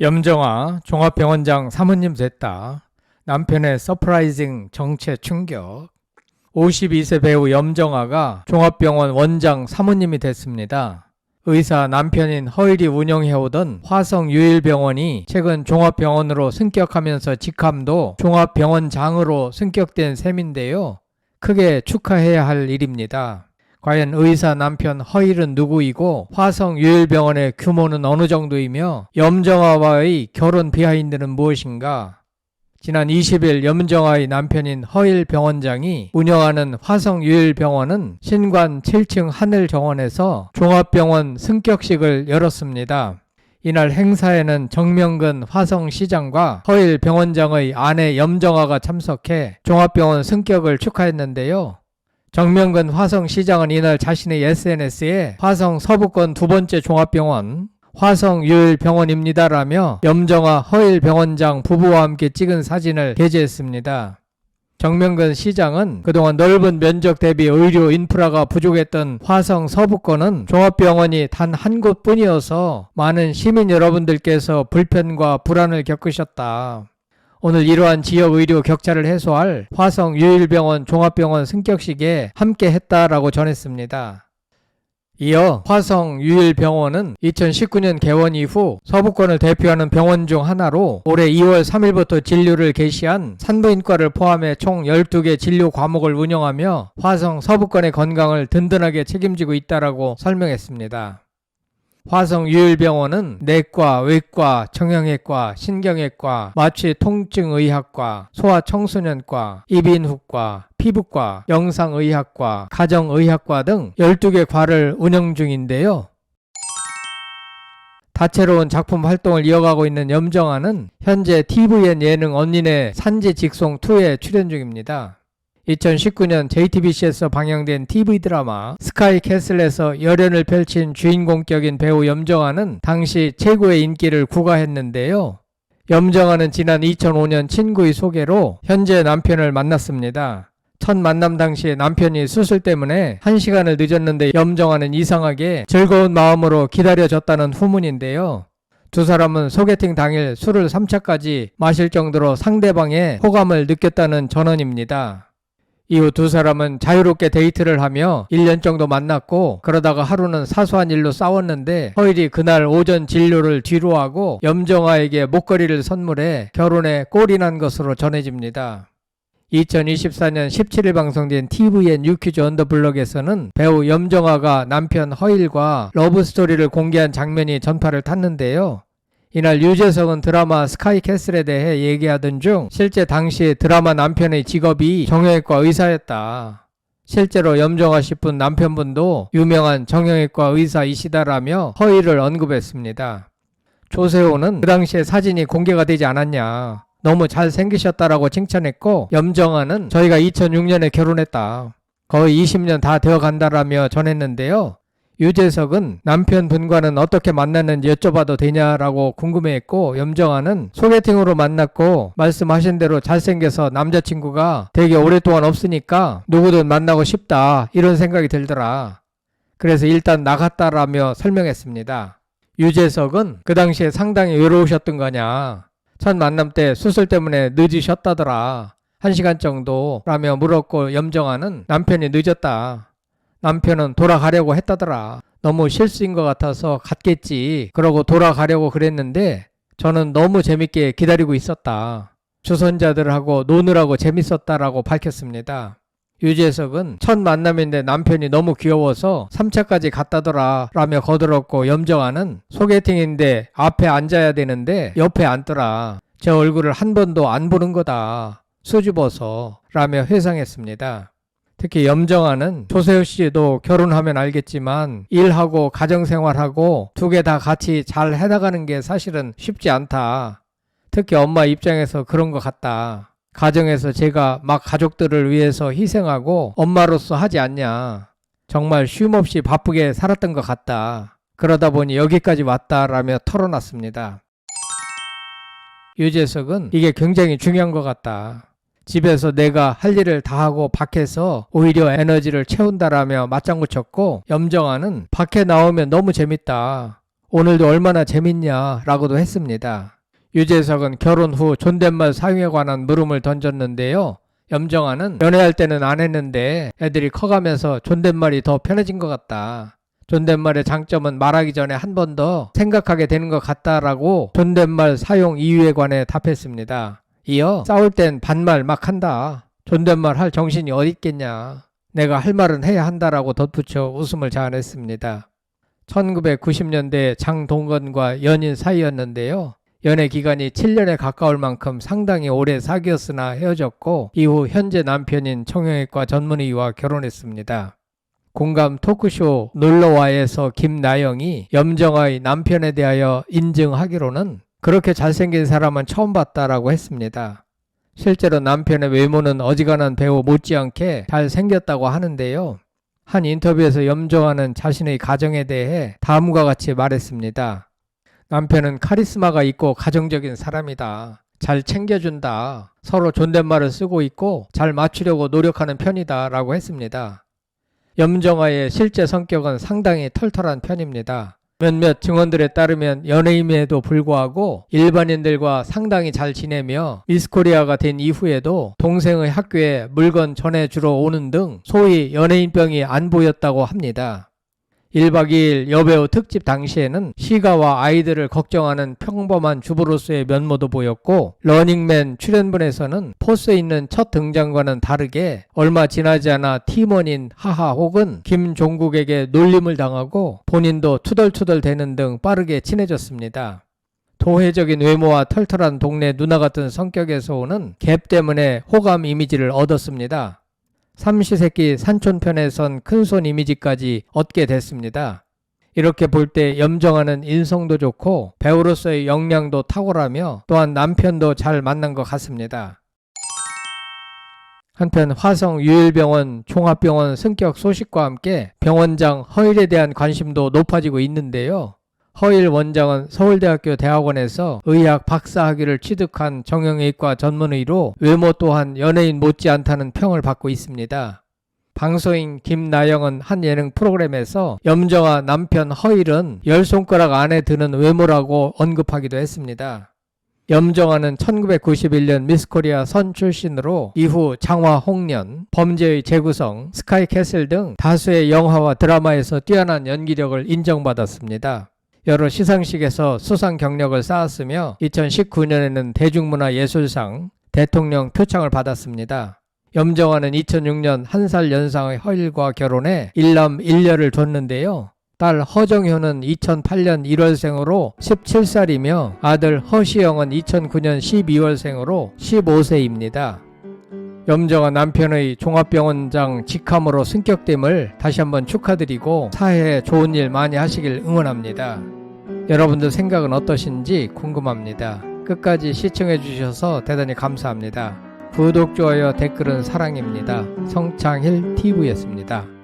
염정아 종합병원장 사모님 됐다. 남편의 서프라이징 정체 충격. 52세 배우 염정아가 종합병원 원장 사모님이 됐습니다. 의사 남편인 허일이 운영해오던 화성 유일병원이 최근 종합병원으로 승격하면서 직함도 종합병원장으로 승격된 셈인데요. 크게 축하해야 할 일입니다. 과연 의사 남편 허일은 누구이고 화성 유일병원의 규모는 어느 정도이며 염정아와의 결혼 비하인드는 무엇인가? 지난 20일 염정아의 남편인 허일 병원장이 운영하는 화성 유일 병원은 신관 7층 하늘 정원에서 종합병원 승격식을 열었습니다. 이날 행사에는 정명근 화성시장과 허일 병원장의 아내 염정아가 참석해 종합병원 승격을 축하했는데요. 정명근 화성시장은 이날 자신의 SNS에 화성 서부권 두 번째 종합병원 화성 유일병원입니다라며 염정아 허일 병원장 부부와 함께 찍은 사진을 게재했습니다. 정명근 시장은 그동안 넓은 면적 대비 의료 인프라가 부족했던 화성 서부권은 종합병원이 단 한 곳뿐이어서 많은 시민 여러분들께서 불편과 불안을 겪으셨다. 오늘 이러한 지역 의료 격차를 해소할 화성 유일병원 종합병원 승격식에 함께 했다라고 전했습니다. 이어 화성 유일병원은 2019년 개원 이후 서부권을 대표하는 병원 중 하나로 올해 2월 3일부터 진료를 개시한 산부인과를 포함해 총 12개 진료 과목을 운영하며 화성 서부권의 건강을 든든하게 책임지고 있다라고 설명했습니다. 화성 유일병원은 내과, 외과, 정형외과, 신경외과, 마취 통증의학과, 소아청소년과, 이비인후과, 피부과, 영상의학과, 가정의학과 등 12개 과를 운영 중인데요. 다채로운 작품 활동을 이어가고 있는 염정아는 현재 TVN 예능 언니네 산지 직송 2에 출연 중입니다. 2019년 JTBC에서 방영된 TV 드라마 스카이 캐슬에서 열연을 펼친 주인공격인 배우 염정아는 당시 최고의 인기를 구가했는데요. 염정아는 지난 2005년 친구의 소개로 현재 남편을 만났습니다. 첫 만남 당시 남편이 수술 때문에 한시간을 늦었는데 염정아는 이상하게 즐거운 마음으로 기다려졌다는 후문인데요. 두 사람은 소개팅 당일 술을 3차까지 마실 정도로 상대방의 호감을 느꼈다는 전언입니다. 이후 두 사람은 자유롭게 데이트를 하며 1년 정도 만났고 그러다가 하루는 사소한 일로 싸웠는데 허일이 그날 오전 진료를 뒤로하고 염정아에게 목걸이를 선물해 결혼에 꼴이 난 것으로 전해집니다. 2024년 17일 방송된 TVN 유퀴즈 언더블럭에서는 배우 염정아가 남편 허일과 러브스토리를 공개한 장면이 전파를 탔는데요. 이날 유재석은 드라마 스카이캐슬에 대해 얘기하던 중 실제 당시 드라마 남편의 직업이 정형외과 의사였다. 실제로 염정아 씨분 남편분도 유명한 정형외과 의사이시다라며 허위를 언급했습니다. 조세호는 그 당시에 사진이 공개가 되지 않았냐. 너무 잘생기셨다라고 칭찬했고 염정아는 저희가 2006년에 결혼했다. 거의 20년 다 되어 간다라며 전했는데요. 유재석은 남편분과는 어떻게 만났는지 여쭤봐도 되냐라고 궁금해했고 염정아는 소개팅으로 만났고 말씀하신 대로 잘생겨서 남자친구가 되게 오랫동안 없으니까 누구든 만나고 싶다 이런 생각이 들더라. 그래서 일단 나갔다라며 설명했습니다. 유재석은 그 당시에 상당히 외로우셨던 거냐. 첫 만남 때 수술 때문에 늦으셨다더라. 한 시간 정도라며 물었고 염정아는 남편이 늦었다. 남편은 돌아가려고 했다더라. 너무 실수인 것 같아서 갔겠지. 그러고 돌아가려고 그랬는데 저는 너무 재밌게 기다리고 있었다. 주선자들하고 노느라고 재밌었다라고 밝혔습니다. 유재석은 첫 만남인데 남편이 너무 귀여워서 3차까지 갔다더라 라며 거들었고 염정아는 소개팅인데 앞에 앉아야 되는데 옆에 앉더라. 제 얼굴을 한 번도 안 보는 거다. 수줍어서 라며 회상했습니다. 특히 염정아는 조세호 씨도 결혼하면 알겠지만 일하고 가정생활하고 두 개 다 같이 잘 해나가는 게 사실은 쉽지 않다. 특히 엄마 입장에서 그런 것 같다. 가정에서 제가 막 가족들을 위해서 희생하고 엄마로서 하지 않냐. 정말 쉼없이 바쁘게 살았던 것 같다. 그러다 보니 여기까지 왔다라며 털어놨습니다. 유재석은 이게 굉장히 중요한 것 같다. 집에서 내가 할 일을 다 하고 밖에서 오히려 에너지를 채운다라며 맞장구 쳤고 염정아는 밖에 나오면 너무 재밌다. 오늘도 얼마나 재밌냐 라고도 했습니다. 유재석은 결혼 후 존댓말 사용에 관한 물음을 던졌는데요. 염정아는 연애할 때는 안 했는데 애들이 커가면서 존댓말이 더 편해진 것 같다. 존댓말의 장점은 말하기 전에 한 번 더 생각하게 되는 것 같다라고 존댓말 사용 이유에 관해 답했습니다. 이어 싸울 땐 반말 막 한다. 존댓말 할 정신이 어딨겠냐. 내가 할 말은 해야 한다라고 덧붙여 웃음을 자아냈습니다. 1990년대 장동건과 연인 사이였는데요. 연애 기간이 7년에 가까울 만큼 상당히 오래 사귀었으나 헤어졌고 이후 현재 남편인 청형외과 전문의와 결혼했습니다. 공감 토크쇼 놀러와에서 김나영이 염정아의 남편에 대하여 인증하기로는 그렇게 잘생긴 사람은 처음 봤다라고 했습니다. 실제로 남편의 외모는 어지간한 배우 못지않게 잘생겼다고 하는데요. 한 인터뷰에서 염정아는 자신의 가정에 대해 다음과 같이 말했습니다. 남편은 카리스마가 있고 가정적인 사람이다. 잘 챙겨준다. 서로 존댓말을 쓰고 있고 잘 맞추려고 노력하는 편이다. 라고 했습니다. 염정아의 실제 성격은 상당히 털털한 편입니다. 몇몇 증언들에 따르면 연예인에도 불구하고 일반인들과 상당히 잘 지내며 미스코리아가 된 이후에도 동생의 학교에 물건 전해주러 오는 등 소위 연예인병이 안 보였다고 합니다. 1박 2일 여배우 특집 당시에는 시가와 아이들을 걱정하는 평범한 주부로서의 면모도 보였고 러닝맨 출연분에서는 포스 있는 첫 등장과는 다르게 얼마 지나지 않아 팀원인 하하 혹은 김종국에게 놀림을 당하고 본인도 투덜투덜 대는 등 빠르게 친해졌습니다. 도회적인 외모와 털털한 동네 누나 같은 성격에서 오는 갭 때문에 호감 이미지를 얻었습니다. 삼시세끼 산촌편에선 큰손 이미지까지 얻게 됐습니다. 이렇게 볼 때 염정아는 인성도 좋고 배우로서의 역량도 탁월하며 또한 남편도 잘 만난 것 같습니다. 한편 화성 유일병원 종합병원 승격 소식과 함께 병원장 허일에 대한 관심도 높아지고 있는데요. 허일 원장은 서울대학교 대학원에서 의학 박사학위를 취득한 정형외과 전문의로 외모 또한 연예인 못지않다는 평을 받고 있습니다. 방송인 김나영은 한 예능 프로그램에서 염정아 남편 허일은 열 손가락 안에 드는 외모라고 언급하기도 했습니다. 염정아는 1991년 미스코리아 선 출신으로 이후 장화 홍련, 범죄의 재구성, 스카이캐슬 등 다수의 영화와 드라마에서 뛰어난 연기력을 인정받았습니다. 여러 시상식에서 수상 경력을 쌓았으며 2019년에는 대중문화예술상 대통령 표창을 받았습니다. 염정아는 2006년 한 살 연상의 허일과 결혼해 일남 1녀를 뒀는데요. 딸 허정효는 2008년 1월생으로 17살이며 아들 허시영은 2009년 12월생으로 15세입니다. 염정아 남편의 종합병원장 직함으로 승격됨을 다시 한번 축하드리고 사회에 좋은 일 많이 하시길 응원합니다. 여러분들 생각은 어떠신지 궁금합니다. 끝까지 시청해 주셔서 대단히 감사합니다. 구독, 좋아요, 댓글은 사랑입니다. 성창힐 TV였습니다.